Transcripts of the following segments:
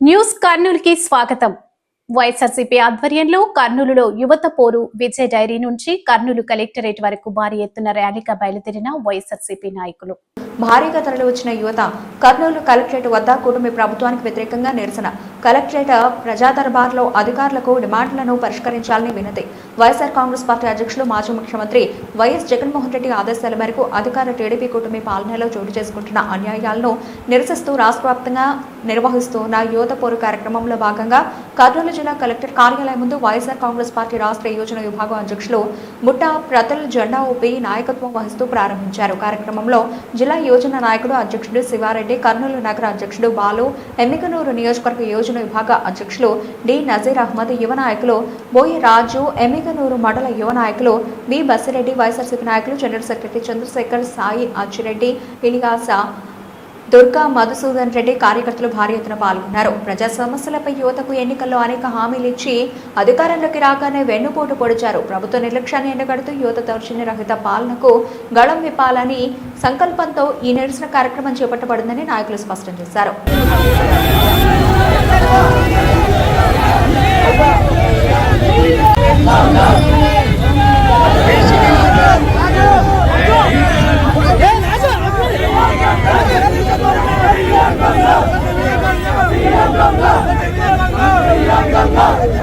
News కర్నూలుకి స్వాగతం. వైఎస్ఆర్సీపీ ఆధ్వర్యంలో కర్నూలులో యువత పోరు విజయ్ డైరీ నుంచి కర్నూలు కలెక్టరేట్ వరకు భారీ ఎత్తున ర్యాలీగా బయలుదేరిన వైఎస్ఆర్సీపీ నాయకులు. భారీగా తరలి వచ్చిన యువత కర్నూలు కలెక్టరేట్ వద్ద కూటమి ప్రభుత్వానికి వ్యతిరేకంగా నిరసన. కలెక్టరేట్ ప్రజా దర్బార్లో అధికారులకు డిమాండ్లను పరిష్కరించాలని వినతి. వైఎస్ఆర్ కాంగ్రెస్ పార్టీ అధ్యక్షులు మాజీ ముఖ్యమంత్రి వైఎస్ జగన్మోహన్ రెడ్డి ఆదేశాల మేరకు అధికార టీడీపీ కూటమి పాలనలో చోటు చేసుకుంటున్న అన్యాయాలను నిరసిస్తూ రాష్ట్ర వ్యాప్తంగా నిర్వహిస్తున్న యువత పోరు కార్యక్రమంలో భాగంగా కర్నూలు జిల్లా కలెక్టర్ కార్యాలయం ముందు వైఎస్ఆర్ కాంగ్రెస్ పార్టీ రాష్ట్ర యోజన విభాగం అధ్యక్షులు ముట్టా ప్రతల్ జెండా ఊపి నాయకత్వం వహిస్తూ ప్రారంభించారు. కార్యక్రమంలో జిల్లా యోజన నాయకుడు అధ్యక్షుడు శివారెడ్డి కర్నూలు నగర అధ్యక్షుడు బాలు ఎమ్మికనూరు నియోజకవర్గ యోజన విభాగ అధ్యక్షులు డి నజీర్ అహ్మద్ యువ నాయకులు బోయి రాజు ఎమ్మికనూరు మండల యువ నాయకులు బి బసిరెడ్డి వైఎస్ఆర్సీపీ నాయకులు జనరల్ సెక్రటరీ చంద్రశేఖర్ సాయి అచ్చిరెడ్డి ఇలియాస దుర్గా మధుసూదన్ రెడ్డి కార్యకర్తలు భారీ ఎత్తున పాల్గొన్నారు. ప్రజా సమస్యలపై యువతకు ఎన్నికల్లో అనేక హామీలు ఇచ్చి అధికారంలోకి రాగానే వెన్నుపోటు పొడిచారు. ప్రభుత్వ నిర్లక్ష్యాన్ని ఎండగడుతూ యువత దౌర్జన్య రహిత పాలనకు గళం విప్పాలని సంకల్పంతో ఈ నిరసన కార్యక్రమం చేపట్టబడిందని నాయకులు స్పష్టం చేశారు. الله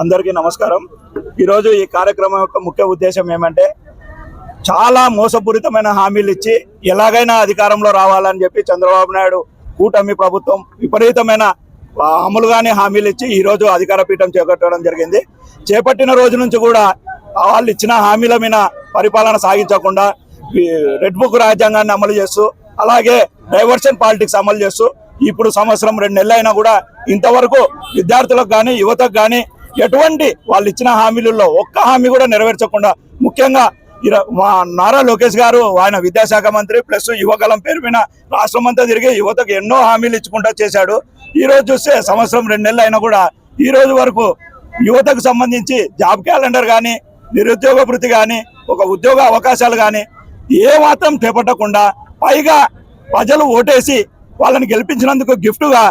అందరికీ నమస్కారం. ఈరోజు ఈ కార్యక్రమం యొక్క ముఖ్య ఉద్దేశం ఏమంటే చాలా మోసపూరితమైన హామీలు ఇచ్చి ఎలాగైనా అధికారంలో రావాలని చెప్పి చంద్రబాబు నాయుడు కూటమి ప్రభుత్వం విపరీతమైన అమలుగానే హామీలు ఇచ్చి ఈరోజు అధికార పీఠం చేపట్టడం జరిగింది. చేపట్టిన రోజు నుంచి కూడా వాళ్ళు ఇచ్చిన హామీల మీద పరిపాలన సాగించకుండా రెడ్ బుక్ రాజ్యాంగాన్ని అమలు చేస్తూ అలాగే డైవర్షన్ పాలిటిక్స్ అమలు చేస్తూ ఇప్పుడు సంవత్సరం రెండు నెలలు అయినా కూడా ఇంతవరకు విద్యార్థులకు కానీ యువతకు కానీ ఎటువంటి వాళ్ళు ఇచ్చిన హామీలలో ఒక్క హామీ కూడా నెరవేర్చకుండా ముఖ్యంగా మా నారా లోకేష్ గారు ఆయన విద్యాశాఖ మంత్రి ప్లస్ యువకలం పేరు మీద రాష్ట్రం అంతా తిరిగి యువతకు ఎన్నో హామీలు ఇచ్చుకుంటా చేశాడు. ఈ రోజు చూస్తే సంవత్సరం రెండు నెలలు అయినా కూడా ఈ రోజు వరకు యువతకు సంబంధించి జాబ్ క్యాలెండర్ కానీ నిరుద్యోగ భృతి కానీ ఒక ఉద్యోగ అవకాశాలు కానీ ఏ మాత్రం చేపట్టకుండా పైగా ప్రజలు ఓటేసి వాళ్ళని గెలిపించినందుకు గిఫ్ట్గా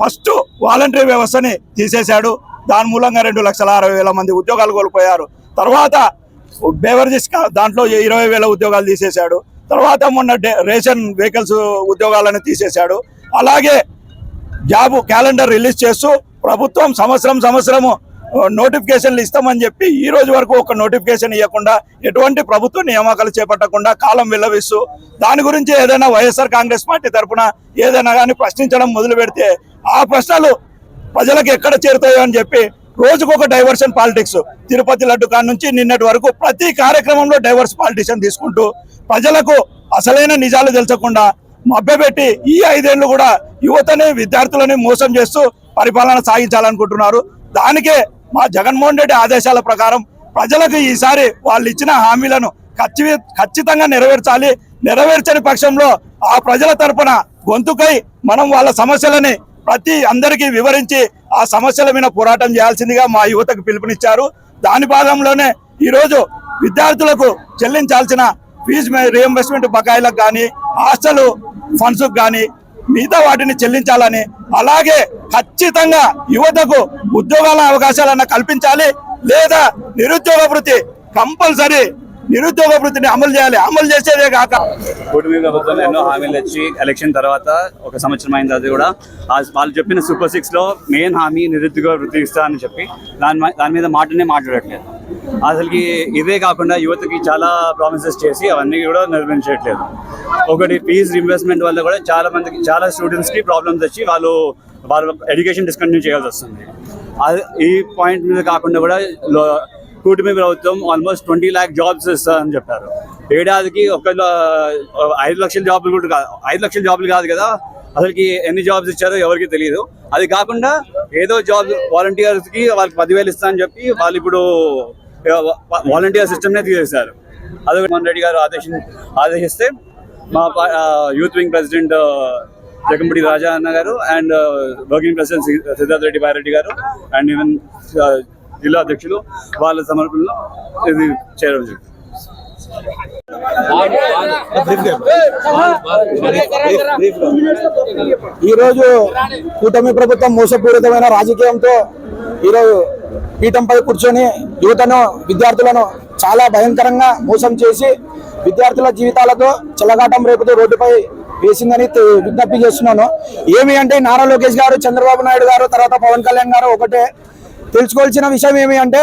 ఫస్ట్ వాలంటరీ వ్యవస్థని తీసేశాడు. దాని మూలంగా రెండు లక్షల అరవై వేల మంది ఉద్యోగాలు కోల్పోయారు. తర్వాత బేవరేజెస్ దాంట్లో ఇరవై వేల ఉద్యోగాలు తీసేశాడు. తర్వాత మొన్న డే- రేషన్ వెహికల్స్ ఉద్యోగాలను తీసేశాడు. అలాగే జాబ్ క్యాలెండర్ రిలీజ్ చేస్తూ ప్రభుత్వం సంవత్సరం సంవత్సరము నోటిఫికేషన్లు ఇస్తామని చెప్పి ఈ రోజు వరకు ఒక నోటిఫికేషన్ ఇవ్వకుండా ఎటువంటి ప్రభుత్వ నియామకాలు చేపట్టకుండా కాలం విల్లవిస్తూ దాని గురించి ఏదైనా వైఎస్ఆర్ కాంగ్రెస్ పార్టీ తరఫున ఏదైనా కానీ ప్రశ్నించడం మొదలు పెడితే ఆ ప్రశ్నలు ప్రజలకు ఎక్కడ చేరుతాయో అని చెప్పి రోజుకొక డైవర్షన్ పాలిటిక్స్ తిరుపతి లడ్డు కాడ నుంచి నిన్నటి వరకు ప్రతి కార్యక్రమంలో డైవర్స్ పాలిటిషన్ తీసుకుంటూ ప్రజలకు అసలైన నిజాలు తెలుసకుండా మభ్యపెట్టి ఈ ఐదేళ్ళు కూడా యువతని విద్యార్థులని మోసం చేస్తూ పరిపాలన సాగించాలనుకుంటున్నారు. దానికే మా జగన్మోహన్ రెడ్డి ఆదేశాల ప్రకారం ప్రజలకు ఈసారి వాళ్ళు ఇచ్చిన హామీలను ఖచ్చి ఖచ్చితంగా నెరవేర్చాలి. నెరవేర్చని పక్షంలో ఆ ప్రజల తరపున గొంతుకై మనం వాళ్ళ సమస్యలని ప్రతి అందరికీ వివరించి ఆ సమస్యల మీద పోరాటం చేయాల్సిందిగా మా యువతకు పిలుపునిచ్చారు. దాని భాగంలోనే ఈరోజు విద్యార్థులకు చెల్లించాల్సిన ఫీజు రియంబర్స్మెంట్ బకాయిలకు కానీ హాస్టల్ ఫండ్స్ కానీ మిగతా వాటిని చెల్లించాలని అలాగే ఖచ్చితంగా యువతకు ఉద్యోగాల అవకాశాలన్న కల్పించాలి లేదా నిరుద్యోగ వృత్తి కంపల్సరీ నిరుద్యోగ వృత్తిని అమలు చేయాలి. అమలు చేసేదే కాక. కూటమి ప్రభుత్వం ఎన్నో హామీలు ఇచ్చి ఎలక్షన్ తర్వాత ఒక సంవత్సరం అయిన తర్వాత కూడా వాళ్ళు చెప్పిన సూపర్ సిక్స్లో మెయిన్ హామీ నిరుద్యోగ వృత్తి ఇస్తా అని చెప్పి దాని దాని మీద మాటనే మాట్లాడట్లేదు. అసలుకి ఇవే కాకుండా యువతకి చాలా ప్రామిసెస్ చేసి అవన్నీ కూడా నిర్వహించట్లేదు ఒకటి ఫీజు రీఇంబర్స్మెంట్ వల్ల కూడా చాలా మందికి చాలా స్టూడెంట్స్కి ప్రాబ్లమ్స్ వచ్చి వాళ్ళు వాళ్ళ ఎడ్యుకేషన్ డిస్కంటిన్యూ చేయాల్సి వస్తుంది. అది ఈ పాయింట్ మీద కాకుండా కూడా కూటమి ప్రభుత్వం ఆల్మోస్ట్ ట్వంటీ ల్యాక్ జాబ్స్ ఇస్తారని చెప్పారు. ఏడాదికి ఒక ఐదు లక్షల జాబ్లు కూడా కాదు ఐదు లక్షల జాబులు కాదు కదా అసలుకి ఎన్ని జాబ్స్ ఇచ్చారో ఎవరికి తెలియదు అది కాకుండా ఏదో జాబ్ వాలంటీర్స్కి వాళ్ళకి పదివేలు ఇస్తా అని చెప్పి వాళ్ళు ఇప్పుడు వాలంటీర్ సిస్టమ్నే తీసేశారు. అదే మోహన్ రెడ్డి గారు ఆదేశం ఆదేశిస్తే మా youth wing president Jagampudi Raja అన్న గారు and working president Siddhartha Reddy Bareddy గారు అండ్ ఈవెన్ జిల్లా అధ్యక్షులు వాళ్ళ సమర్పణలో ఇది చేయడం జరిగింది. ఈరోజు కూటమి ప్రభుత్వం మోసపూరితమైన రాజకీయంతో ఈరోజు పీఠంపై కూర్చొని యువతను విద్యార్థులను చాలా భయంకరంగా మోసం చేసి విద్యార్థుల జీవితాలతో చెలగాటం రేపుతూ రోడ్డుపై వేసిందని విజ్ఞప్తి చేస్తున్నాను. ఏమి అంటే నారా లోకేష్ గారు చంద్రబాబు నాయుడు గారు తర్వాత పవన్ కళ్యాణ్ గారు ఒకటే తెలుసుకోవాల్సిన విషయం ఏమి అంటే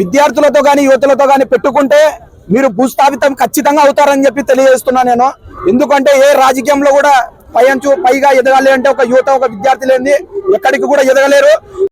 విద్యార్థులతో కానీ యువతులతో కానీ పెట్టుకుంటే మీరు భూస్థాపితం ఖచ్చితంగా అవుతారని చెప్పి తెలియజేస్తున్నా నేను. ఎందుకంటే ఏ రాజకీయంలో కూడా పై అంచు పైగా ఎదగాలి అంటే ఒక యువత ఒక విద్యార్థి లేని ఎక్కడికి కూడా ఎదగలేరు.